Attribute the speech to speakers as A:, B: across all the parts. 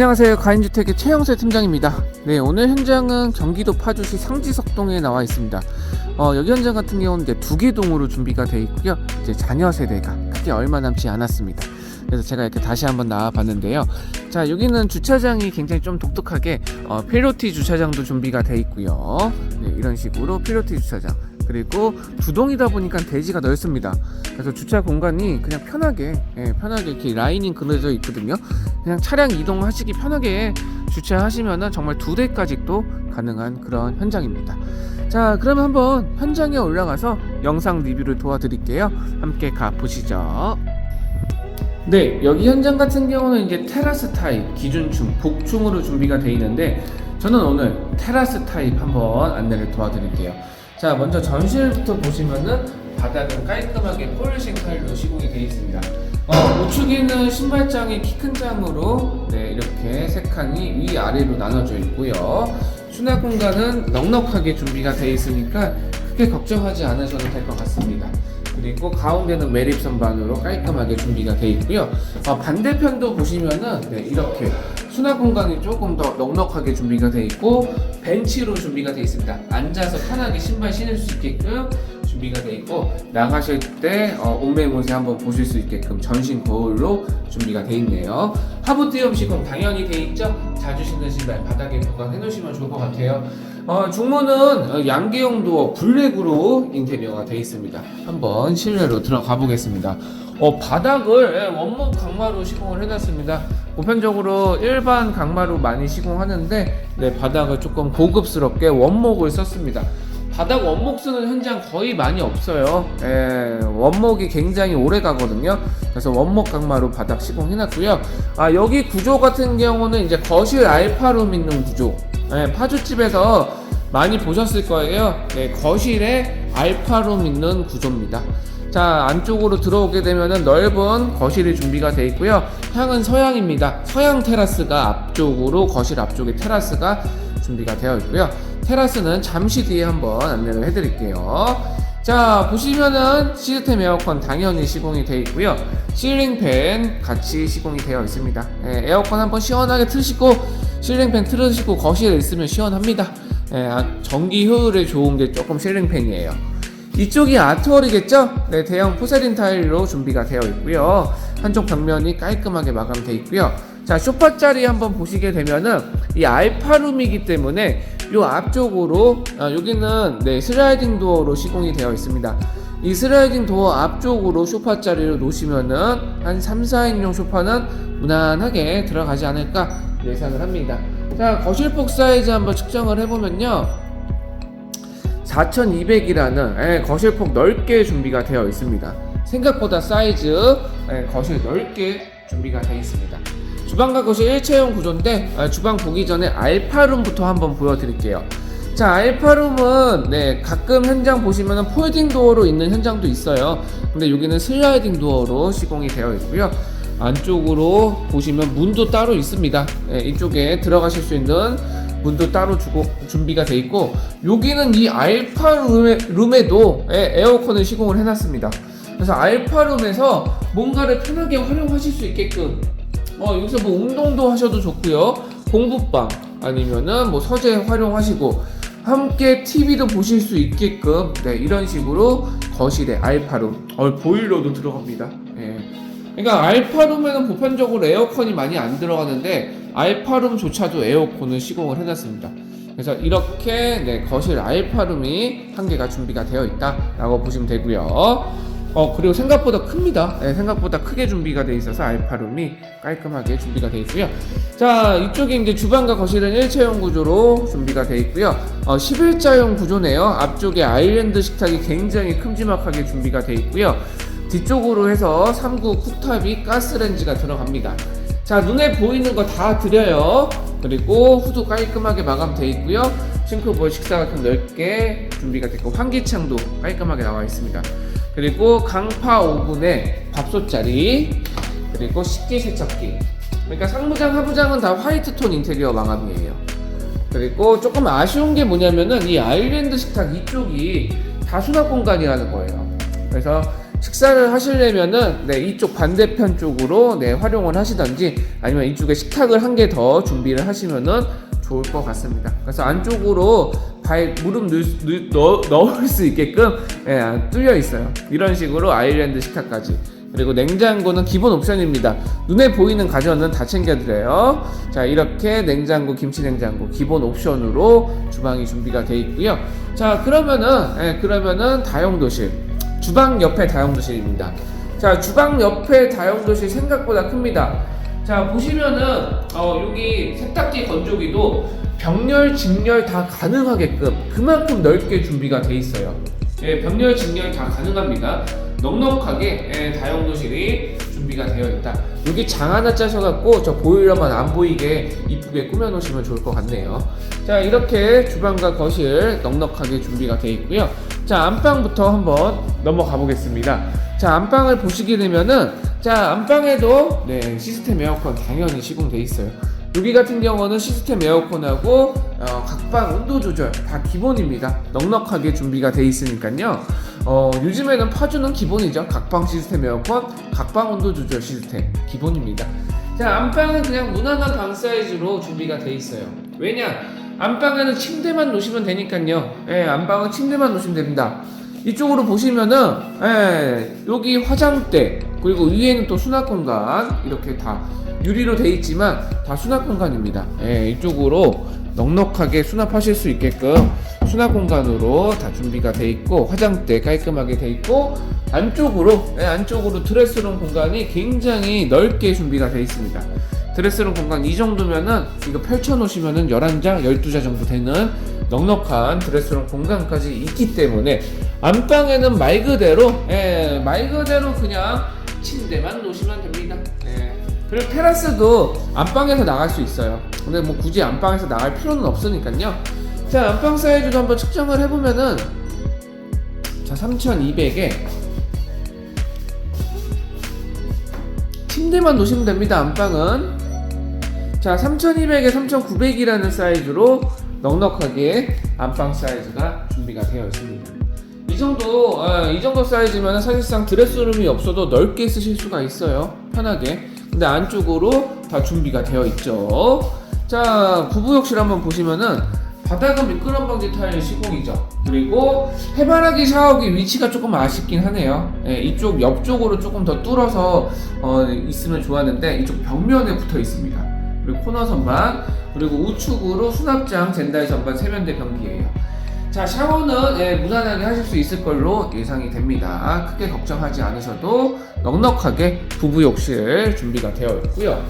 A: 안녕하세요. 가인주택의 최영세 팀장입니다. 네, 오늘 현장은 경기도 파주시 상지석동에 나와 있습니다. 어, 여기 현장 같은 경우는 이제 두 개 동으로 준비가 되어 있고요. 이제 자녀 세대가 크게 얼마 남지 않았습니다. 그래서 제가 이렇게 다시 한번 나와 봤는데요. 자, 여기는 주차장이 굉장히 좀 독특하게 어, 필로티 주차장도 준비가 되어 있고요. 네, 이런 식으로 필로티 주차장. 그리고 두 동이다 보니까 대지가 넓습니다. 그래서 주차 공간이 그냥 편하게, 예, 편하게 이렇게 라이닝 그려져 있거든요. 그냥 차량 이동하시기 편하게 주차하시면은 정말 두 대까지도 가능한 그런 현장입니다. 자, 그러면 한번 현장에 올라가서 영상 리뷰를 도와드릴게요. 함께 가 보시죠. 네, 여기 현장 같은 경우는 이제 테라스 타입 기준층 복층으로 준비가 되어 있는데 저는 오늘 테라스 타입 한번 안내를 도와드릴게요. 자, 먼저 전실부터 보시면은 바닥은 깔끔하게 폴리싱 타일로 시공이 되어 있습니다. 어, 우측에는 신발장이 키 큰 장으로 네, 이렇게 세 칸이 위 아래로 나눠져 있고요. 수납 공간은 넉넉하게 준비가 되어 있으니까 크게 걱정하지 않으셔도 될 것 같습니다. 그리고 가운데는 매립 선반으로 깔끔하게 준비가 되어 있고요. 어, 반대편도 보시면은 네, 이렇게 수납 공간이 조금 더 넉넉하게 준비가 되어 있고 벤치로 준비가 되어 있습니다. 앉아서 편하게 신발 신을 수 있게끔 준비가 되어 있고 나가실 때 어, 옷매무새 한번 보실 수 있게끔 전신 거울로 준비가 되어 있네요. 하부 띄엄 시공 당연히 되어 있죠. 자주 신는 신발 바닥에 보관해 놓으시면 좋을 것 같아요. 어, 중문은 어, 양계형 도어 블랙으로 인테리어가 되어 있습니다. 한번 실내로 들어가 보겠습니다. 어, 바닥을 예, 원목 강마로 시공을 해놨습니다. 보편적으로 일반 강마로 많이 시공하는데 네, 바닥을 조금 고급스럽게 원목을 썼습니다. 바닥 원목 쓰는 현장 거의 많이 없어요. 예, 원목이 굉장히 오래 가거든요. 그래서 원목 강마로 바닥 시공해놨고요. 아 여기 구조 같은 경우는 이제 거실 알파룸 있는 구조. 예, 파주집에서 많이 보셨을 거예요. 네, 거실에 알파룸 있는 구조입니다. 자 안쪽으로 들어오게 되면은 넓은 거실이 준비가 되어 있고요. 향은 서양입니다. 서양 테라스가 앞쪽으로 거실 앞쪽에 테라스가 준비가 되어 있고요. 테라스는 잠시 뒤에 한번 안내를 해드릴게요. 자 보시면은 시스템 에어컨 당연히 시공이 되어 있고요. 실링팬 같이 시공이 되어 있습니다. 예, 에어컨 한번 시원하게 틀시고 실링팬 틀으시고 거실에 있으면 시원합니다. 예, 아, 전기 효율에 좋은 게 조금 실링팬이에요. 이쪽이 아트월이겠죠? 네, 대형 포세린 타일로 준비가 되어 있고요. 한쪽 벽면이 깔끔하게 마감되어 있고요. 자, 쇼파 자리 한번 보시게 되면은 이 알파룸이기 때문에 요 앞쪽으로 아, 여기는 네, 슬라이딩 도어로 시공이 되어 있습니다. 이 슬라이딩 도어 앞쪽으로 쇼파 자리를 놓으시면은 한 3, 4인용 쇼파는 무난하게 들어가지 않을까 예상을 합니다. 자, 거실폭 사이즈 한번 측정을 해보면요. 4200이라는 거실폭 넓게 준비가 되어 있습니다. 생각보다 사이즈 예, 거실 넓게 준비가 되어 있습니다. 주방과 거실 일체형 구조인데 아, 주방 보기 전에 알파룸부터 한번 보여드릴게요. 자 알파룸은 네 가끔 현장 보시면은 폴딩 도어로 있는 현장도 있어요. 근데 여기는 슬라이딩 도어로 시공이 되어 있고요. 안쪽으로 보시면 문도 따로 있습니다. 예, 이쪽에 들어가실 수 있는 문도 따로 주고 준비가 돼 있고 여기는 이 알파 룸에, 룸에도 에, 에어컨을 시공을 해놨습니다. 그래서 알파 룸에서 뭔가를 편하게 활용하실 수 있게끔 어, 여기서 뭐 운동도 하셔도 좋고요. 공부방 아니면은 뭐 서재 활용하시고 함께 TV도 보실 수 있게끔 네, 이런 식으로 거실에 알파룸 어, 보일러도 들어갑니다. 예. 그러니까 알파룸에는 보편적으로 에어컨이 많이 안 들어가는데 알파룸조차도 에어컨을 시공을 해놨습니다. 그래서 이렇게 네, 거실 알파룸이 한 개가 준비가 되어 있다라고 보시면 되고요. 어 그리고 생각보다 큽니다. 네, 생각보다 크게 준비가 되어 있어서 알파룸이 깔끔하게 준비가 되어 있고요. 자 이쪽에 이제 주방과 거실은 일체형 구조로 준비가 되어 있고요. 어, 11자형 구조네요. 앞쪽에 아일랜드 식탁이 굉장히 큼지막하게 준비가 되어 있고요. 뒤쪽으로 해서 3구 쿡탑이 가스렌지가 들어갑니다. 자 눈에 보이는 거 다 드려요. 그리고 후드 깔끔하게 마감되어 있고요. 싱크볼 식사가 넓게 준비가 됐고 환기창도 깔끔하게 나와 있습니다. 그리고 강파 오븐에 밥솥자리 그리고 식기 세척기 그러니까 상부장 하부장은 다 화이트 톤 인테리어 마감이에요. 그리고 조금 아쉬운 게 뭐냐면은 이 아일랜드 식탁 이쪽이 다 수납 공간이라는 거예요. 그래서 식사를 하시려면은 네, 이쪽 반대편 쪽으로 네, 활용을 하시던지 아니면 이쪽에 식탁을 한 개 더 준비를 하시면은 좋을 것 같습니다. 그래서 안쪽으로 발 무릎 넣을, 수- 넣, 넣을 수 있게끔 예, 뚫려 있어요. 이런 식으로 아일랜드 식탁까지. 그리고 냉장고는 기본 옵션입니다. 눈에 보이는 가전은 다 챙겨드려요. 자, 이렇게 냉장고, 김치 냉장고 기본 옵션으로 주방이 준비가 되어 있고요. 자, 그러면은, 예, 그러면은 다용도실. 주방 옆에 다용도실입니다. 자, 주방 옆에 다용도실 생각보다 큽니다. 자, 보시면은, 어, 여기 세탁기 건조기도 병렬, 직렬 다 가능하게끔 그만큼 넓게 준비가 돼 있어요. 예, 병렬, 직렬 다 가능합니다. 넉넉하게 예, 다용도실이 준비가 되어 있다. 여기 장 하나 짜셔갖고 저 보일러만 안 보이게 이쁘게 꾸며놓으시면 좋을 것 같네요. 자, 이렇게 주방과 거실 넉넉하게 준비가 되어 있고요. 자, 안방부터 한번 넘어가 보겠습니다. 자, 안방을 보시게 되면은 자, 안방에도 네, 시스템 에어컨 당연히 시공돼 있어요. 여기 같은 경우는 시스템 에어컨하고 어, 각방 온도 조절 다 기본입니다. 넉넉하게 준비가 돼 있으니까요. 어, 요즘에는 파주는 기본이죠. 각방 시스템 에어컨, 각방 온도 조절 시스템 기본입니다. 자, 안방은 그냥 무난한 방 사이즈로 준비가 돼 있어요. 왜냐? 안방에는 침대만 놓으시면 되니까요. 예, 안방은 침대만 놓으시면 됩니다. 이쪽으로 보시면은 예, 여기 화장대 그리고 위에는 또 수납 공간 이렇게 다 유리로 돼 있지만 다 수납 공간입니다. 예, 이쪽으로 넉넉하게 수납하실 수 있게끔 수납 공간으로 다 준비가 돼 있고 화장대 깔끔하게 돼 있고 안쪽으로 예, 안쪽으로 드레스룸 공간이 굉장히 넓게 준비가 돼 있습니다. 드레스룸 공간 이 정도면은 이거 펼쳐 놓으시면은 11장, 12자 정도 되는 넉넉한 드레스룸 공간까지 있기 때문에 안방에는 말 그대로 예, 말 그대로 그냥 침대만 놓으시면 됩니다. 예. 그리고 테라스도 안방에서 나갈 수 있어요. 근데 뭐 굳이 안방에서 나갈 필요는 없으니까요. 자, 안방 사이즈도 한번 측정을 해보면은 자, 3200에 침대만 놓으시면 됩니다. 안방은 자, 3200에 3900이라는 사이즈로 넉넉하게 안방 사이즈가 준비가 되어 있습니다. 이 정도, 아, 이 정도 사이즈면 사실상 드레스룸이 없어도 넓게 쓰실 수가 있어요. 편하게. 근데 안쪽으로 다 준비가 되어 있죠. 자, 부부욕실 한번 보시면은 바닥은 미끄럼 방지 타일 시공이죠. 그리고 해바라기 샤워기 위치가 조금 아쉽긴 하네요. 예, 이쪽 옆쪽으로 조금 더 뚫어서 어, 있으면 좋았는데 이쪽 벽면에 붙어 있습니다. 그리고 코너 선반 그리고 우측으로 수납장 젠다이 전반 세면대 변기예요. 자 샤워는 예, 무난하게 하실 수 있을 걸로 예상이 됩니다. 크게 걱정하지 않으셔도 넉넉하게 부부 욕실 준비가 되어 있고요.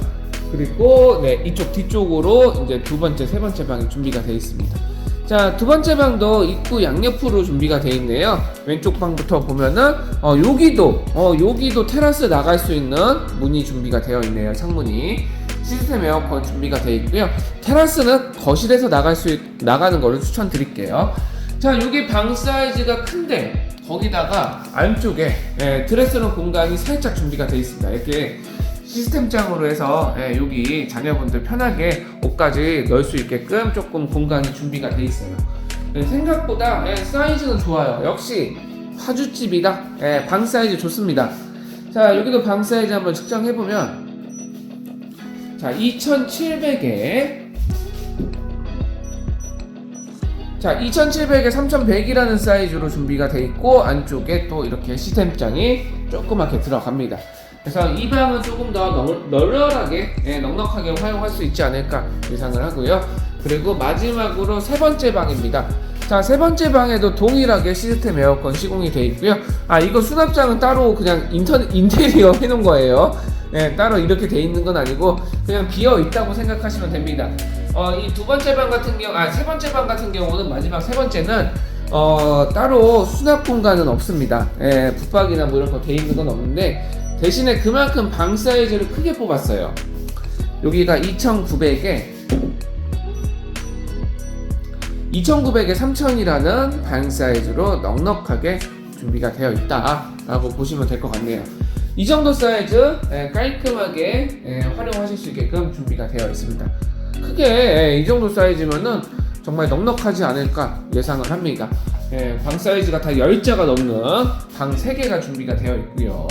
A: 그리고 네 이쪽 뒤쪽으로 이제 두 번째 세 번째 방이 준비가 되어 있습니다. 자 두 번째 방도 입구 양옆으로 준비가 되어 있네요. 왼쪽 방부터 보면은 어 여기도 어 여기도 테라스 나갈 수 있는 문이 준비가 되어 있네요. 창문이. 시스템 에어컨 준비가 되어 있고요. 테라스는 거실에서 나갈 수 있- 나가는 거를 추천드릴게요. 자, 여기 방 사이즈가 큰데 거기다가 안쪽에 예, 드레스룸 공간이 살짝 준비가 되어 있습니다. 이렇게 시스템장으로 해서 예, 여기 자녀분들 편하게 옷까지 넣을 수 있게끔 조금 공간이 준비가 되어 있어요. 예, 생각보다 예, 사이즈는 좋아요. 역시 화주집이다. 예, 방 사이즈 좋습니다. 자, 여기도 방 사이즈 한번 측정해 보면 자, 2700에 자, 2700에 3100이라는 사이즈로 준비가 돼 있고 안쪽에 또 이렇게 시스템장이 조그맣게 들어갑니다. 그래서 이 방은 조금 더 널- 널널하게 예, 넉넉하게 활용할 수 있지 않을까 예상을 하고요. 그리고 마지막으로 세 번째 방입니다. 자, 세 번째 방에도 동일하게 시스템 에어컨 시공이 되어 있고요. 아, 이거 수납장은 따로 그냥 인터넷 인테리어 해놓은 거예요. 예, 따로 이렇게 돼 있는 건 아니고 그냥 비어 있다고 생각하시면 됩니다. 어, 이 두 번째 방 같은 경우, 아, 세 번째 방 같은 경우는 마지막 세 번째는 어, 따로 수납 공간은 없습니다. 예, 붙박이나 뭐 이런 거 돼 있는 건 없는데 대신에 그만큼 방 사이즈를 크게 뽑았어요. 여기가 2,900에 2,900에 3,000이라는 방 사이즈로 넉넉하게 준비가 되어 있다라고 보시면 될 것 같네요. 이 정도 사이즈 예, 깔끔하게 예, 활용하실 수 있게끔 준비가 되어 있습니다. 크게 예, 이 정도 사이즈면은 정말 넉넉하지 않을까 예상을 합니다. 예, 방 사이즈가 다 10자가 넘는 방 3개가 준비가 되어 있고요.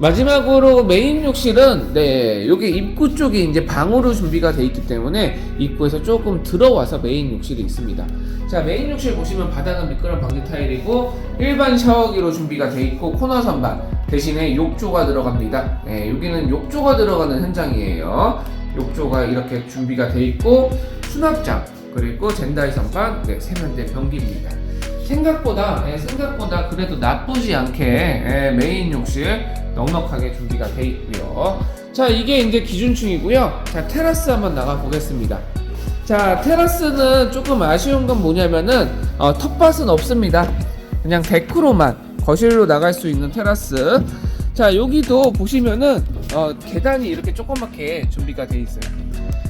A: 마지막으로 메인 욕실은 네 여기 입구 쪽이 이제 방으로 준비가 돼 있기 때문에 입구에서 조금 들어와서 메인 욕실이 있습니다. 자 메인 욕실 보시면 바닥은 미끄럼 방지 타일이고 일반 샤워기로 준비가 돼 있고 코너 선반 대신에 욕조가 들어갑니다. 네, 여기는 욕조가 들어가는 현장이에요. 욕조가 이렇게 준비가 돼 있고 수납장 그리고 젠다이 선반 네, 세면대 변기입니다. 생각보다 예, 생각보다 그래도 나쁘지 않게 예, 메인 욕실 넉넉하게 준비가 돼 있고요. 자 이게 이제 기준층이고요. 자 테라스 한번 나가 보겠습니다. 자 테라스는 조금 아쉬운 건 뭐냐면은 어, 텃밭은 없습니다. 그냥 데크로만 거실로 나갈 수 있는 테라스. 자 여기도 보시면은 어, 계단이 이렇게 조그맣게 준비가 돼 있어요.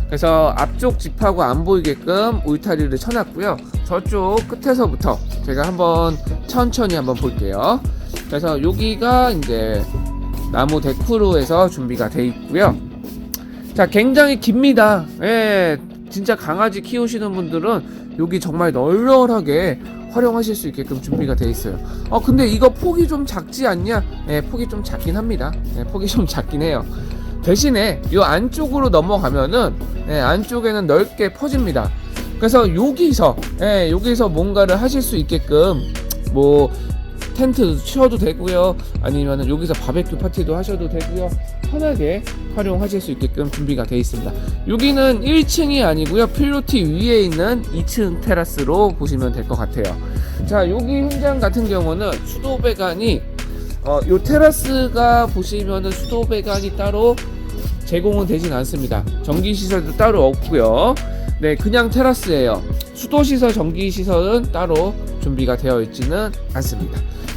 A: 그래서 앞쪽 집하고 안 보이게끔 울타리를 쳐놨고요. 저쪽 끝에서부터 제가 한번 천천히 한번 볼게요. 그래서 여기가 이제 나무 데크로에서 준비가 돼 있고요. 자, 굉장히 깁니다. 예, 진짜 강아지 키우시는 분들은 여기 정말 널널하게 활용하실 수 있게끔 준비가 돼 있어요. 어, 근데 이거 폭이 좀 작지 않냐? 예, 폭이 좀 작긴 합니다. 예, 폭이 좀 작긴 해요. 대신에 이 안쪽으로 넘어가면은 예, 안쪽에는 넓게 퍼집니다. 그래서 여기서 예, 여기서 뭔가를 하실 수 있게끔 뭐 텐트 치워도 되고요. 아니면은 여기서 바베큐 파티도 하셔도 되고요. 편하게 활용하실 수 있게끔 준비가 되어 있습니다. 여기는 1층이 아니고요. 필로티 위에 있는 2층 테라스로 보시면 될 것 같아요. 자, 여기 현장 같은 경우는 수도 배관이 어, 요 테라스가 보시면은 수도 배관이 따로 제공은 되진 않습니다. 전기 시설도 따로 없고요. 네, 그냥 테라스예요. 수도 시설, 전기 시설은 따로 준비가 되어 있지는 않습니다.